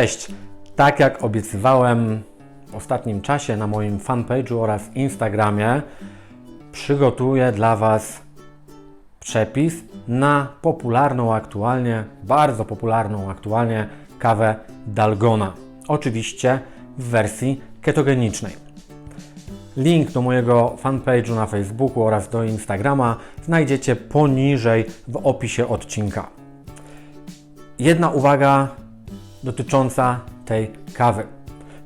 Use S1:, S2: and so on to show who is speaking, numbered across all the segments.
S1: Cześć! Tak jak obiecywałem w ostatnim czasie na moim fanpage'u oraz Instagramie, przygotuję dla Was przepis na popularną aktualnie, bardzo popularną aktualnie kawę Dalgona. Oczywiście w wersji ketogenicznej. Link do mojego fanpage'u na Facebooku oraz do Instagrama znajdziecie poniżej w opisie odcinka. Jedna uwaga dotycząca tej kawy.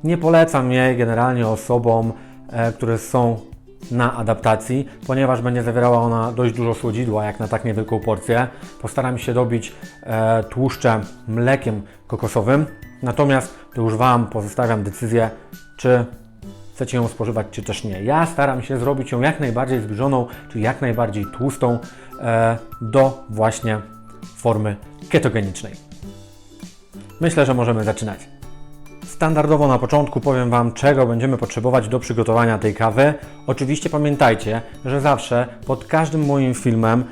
S1: Nie polecam jej generalnie osobom, e, które są na adaptacji, ponieważ będzie zawierała ona dość dużo słodzidła, jak na tak niewielką porcję. Postaram się dobić e, tłuszcze mlekiem kokosowym, natomiast to już Wam pozostawiam decyzję, czy chcecie ją spożywać, czy też nie. Ja staram się zrobić ją jak najbardziej zbliżoną, czyli jak najbardziej tłustą e, do właśnie formy ketogenicznej. Myślę, że możemy zaczynać. Standardowo na początku powiem Wam, czego będziemy potrzebować do przygotowania tej kawy. Oczywiście pamiętajcie, że zawsze pod każdym moim filmem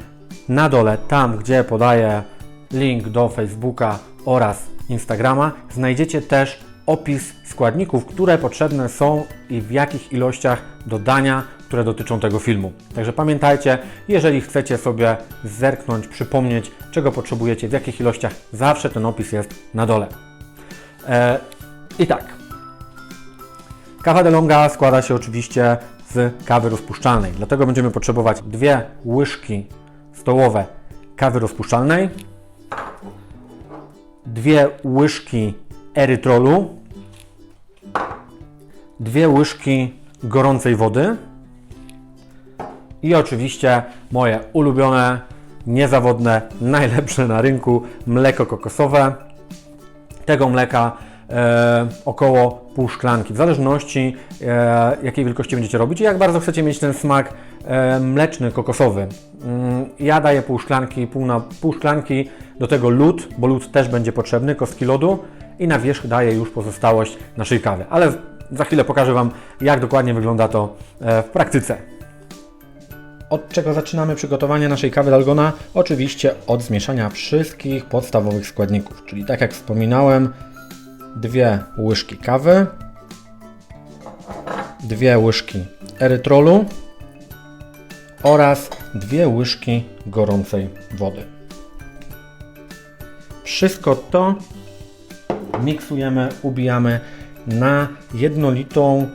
S1: na dole, tam gdzie podaję link do Facebooka oraz Instagrama, znajdziecie też opis składników, które potrzebne są i w jakich ilościach dodania, które dotyczą tego filmu. Także pamiętajcie, jeżeli chcecie sobie zerknąć, przypomnieć, czego potrzebujecie, w jakich ilościach, zawsze ten opis jest na dole. I tak. Kawa de longa składa się oczywiście z kawy rozpuszczalnej, dlatego będziemy potrzebować dwie łyżki stołowe kawy rozpuszczalnej, dwie łyżki erytrolu, dwie łyżki gorącej wody i oczywiście moje ulubione, niezawodne, najlepsze na rynku mleko kokosowe. Tego mleka e, około pół szklanki, w zależności e, jakiej wielkości będziecie robić i jak bardzo chcecie mieć ten smak e, mleczny, kokosowy. Mm, ja daję pół szklanki, pół, na, pół szklanki, do tego lód, bo lód też będzie potrzebny, kostki lodu i na wierzch daję już pozostałość naszej kawy. Ale za chwilę pokażę Wam, jak dokładnie wygląda to w praktyce. Od czego zaczynamy przygotowanie naszej kawy Dalgona? Oczywiście od zmieszania wszystkich podstawowych składników, czyli tak jak wspominałem, dwie łyżki kawy, dwie łyżki erytrolu oraz dwie łyżki gorącej wody. Wszystko to miksujemy, ubijamy na jednolitą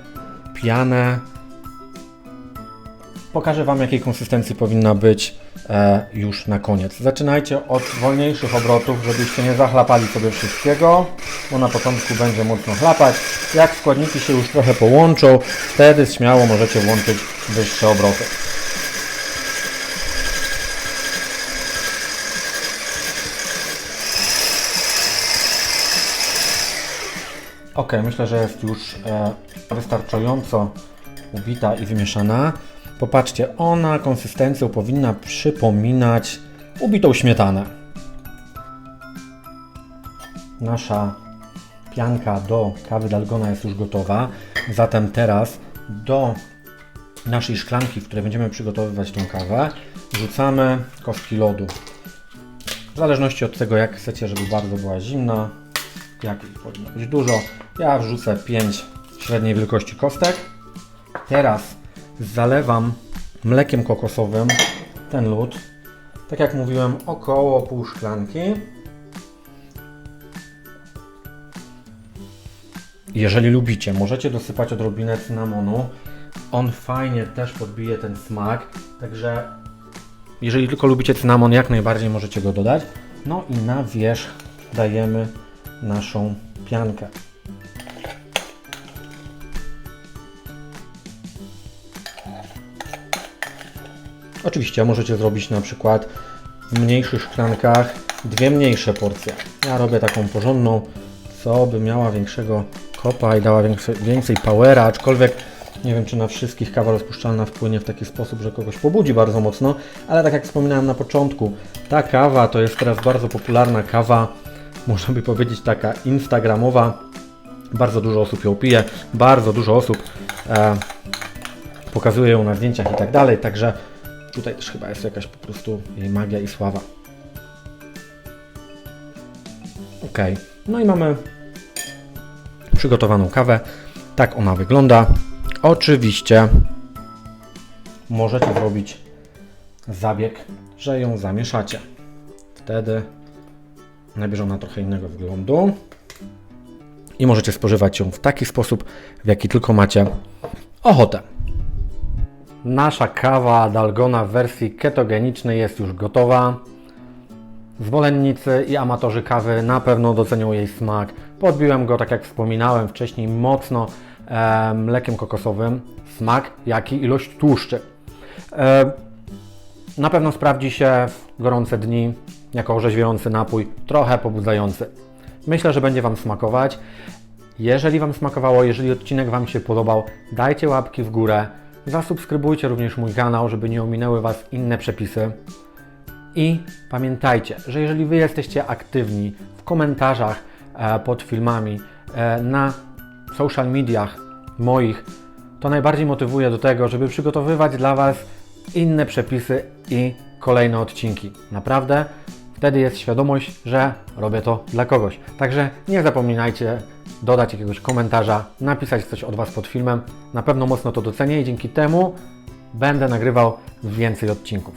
S1: pianę Pokażę Wam, jakiej konsystencji powinna być e, już na koniec. Zaczynajcie od wolniejszych obrotów, żebyście nie zachlapali sobie wszystkiego, bo na początku będzie mocno chlapać. Jak składniki się już trochę połączą, wtedy śmiało możecie włączyć wyższe obroty. Ok, myślę, że jest już e, wystarczająco ubita i wymieszana. Popatrzcie, ona konsystencją powinna przypominać ubitą śmietanę. Nasza pianka do kawy Dalgona jest już gotowa. Zatem teraz do naszej szklanki, w której będziemy przygotowywać tą kawę, wrzucamy kostki lodu. W zależności od tego, jak chcecie, żeby bardzo była zimna, jak powinno być dużo. Ja wrzucę 5 średniej wielkości kostek. Teraz zalewam mlekiem kokosowym ten lód. Tak jak mówiłem, około pół szklanki. Jeżeli lubicie, możecie dosypać odrobinę cynamonu. On fajnie też podbije ten smak, także jeżeli tylko lubicie cynamon, jak najbardziej możecie go dodać. No i na wierzch dajemy naszą piankę. Oczywiście możecie zrobić na przykład w mniejszych szklankach dwie mniejsze porcje. Ja robię taką porządną, co by miała większego kopa i dała więcej, więcej powera, aczkolwiek nie wiem, czy na wszystkich kawa rozpuszczalna wpłynie w taki sposób, że kogoś pobudzi bardzo mocno, ale tak jak wspominałem na początku, ta kawa to jest teraz bardzo popularna kawa, można by powiedzieć taka instagramowa. Bardzo dużo osób ją pije, bardzo dużo osób e, pokazuje ją na zdjęciach i tak dalej, także tutaj też chyba jest jakaś po prostu magia i sława. Ok, no i mamy przygotowaną kawę. Tak ona wygląda. Oczywiście możecie zrobić zabieg, że ją zamieszacie. Wtedy nabierze ona trochę innego wyglądu i możecie spożywać ją w taki sposób, w jaki tylko macie ochotę. Nasza kawa Dalgona w wersji ketogenicznej jest już gotowa. Zwolennicy i amatorzy kawy na pewno docenią jej smak. Podbiłem go, tak jak wspominałem wcześniej, mocno e, mlekiem kokosowym. Smak, jak i ilość tłuszczy. E, na pewno sprawdzi się w gorące dni jako orzeźwiający napój, trochę pobudzający. Myślę, że będzie Wam smakować. Jeżeli Wam smakowało, jeżeli odcinek Wam się podobał, dajcie łapki w górę. Zasubskrybujcie również mój kanał, żeby nie ominęły Was inne przepisy. I pamiętajcie, że jeżeli Wy jesteście aktywni w komentarzach e, pod filmami, e, na social mediach moich, to najbardziej motywuje do tego, żeby przygotowywać dla Was inne przepisy i kolejne odcinki. Naprawdę wtedy jest świadomość, że robię to dla kogoś. Także nie zapominajcie dodać jakiegoś komentarza, napisać coś od Was pod filmem. Na pewno mocno to docenię i dzięki temu będę nagrywał więcej odcinków.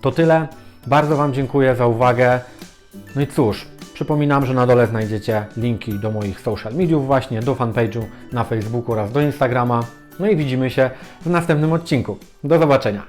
S1: To tyle. Bardzo Wam dziękuję za uwagę. No i cóż, przypominam, że na dole znajdziecie linki do moich social mediów właśnie, do fanpage'u na Facebooku oraz do Instagrama. No i widzimy się w następnym odcinku. Do zobaczenia.